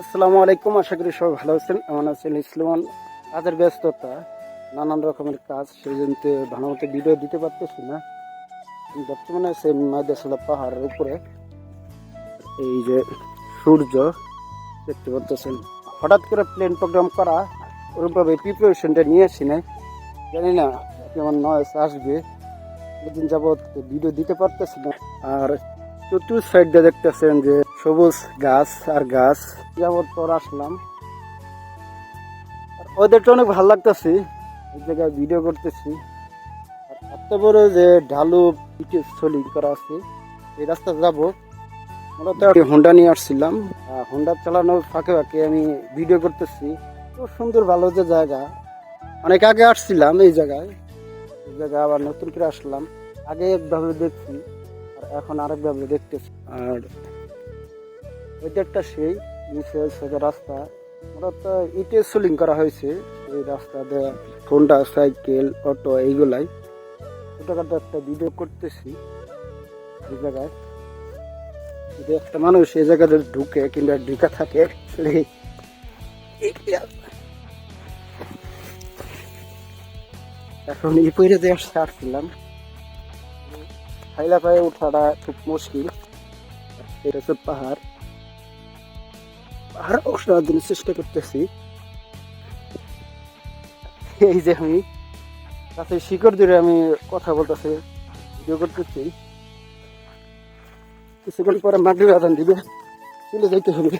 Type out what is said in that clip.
আসসালামু আলাইকুম, আশা করি সবাই ভালো আছেন। আমার আছেন ইসলামান কাজের ব্যস্ততা, নানান রকমের কাজ, সেই জন্য ভালো মতো ভিডিও দিতে পারতেছি না। বর্তমানে আছে মাদেশালা পাহাড়ের উপরে। এই যে সূর্য, দেখতে পারতেছেন। হঠাৎ করে প্লেন প্রোগ্রাম করা ওরকমভাবে প্রিপারেশনটা নিয়ে আসি না জানি না কেমন নয়েস আসবে। দুদিন যাবৎ ভিডিও দিতে পারতেছি না। আর চতুর সাইড দেখতেছেন যে সবুজ গাছ আর গাছ যাবৎ পর আসলাম। ওদেরটা অনেক ভালো লাগতেছে এই জায়গায় ভিডিও করতেছি। আর এত বড় যে ঢালু পিঠে করা আছে এই রাস্তা যাব। মূলত একটা হোন্ডা নিয়ে আসছিলাম। আহ, হোন্ডা চালানোর ফাঁকে ফাঁকে আমি ভিডিও করতেছি। খুব সুন্দর ভালো যে জায়গা। অনেক আগে আসছিলাম এই জায়গায়। এই জায়গায় আবার নতুন করে আসলাম। আগে একভাবে দেখছি। এখন আরেকভাবে দেখতেছি। আর ওইটা সেই, নিচে রাস্তা। মূলত ইটে সোলিং করা হয়েছে। এই রাস্তা দিয়ে হোন্ডা সাইকেল অটো এইগুলাই। ছোটখাটো একটা ভিডিও করতেছি এই জায়গায়। যদি একটা মানুষ এই জায়গাতে ঢুকে কিংবা ঢুকে থাকে এখন এই পইরে দিয়ে আসতে আসছিলাম হাইলা পায়ে ওঠাটা খুব মুশকিল। এটা হচ্ছে পাহাড়। পাহাড় ওঠার জন্য চেষ্টা করতেছি। এই যে আমি কাছে শিকড় ধরে আমি কথা বলতেছি ভিডিও করতেছি। কিছুক্ষণ পরে মাটির আদান দিবে। চলে যাইতে হবে।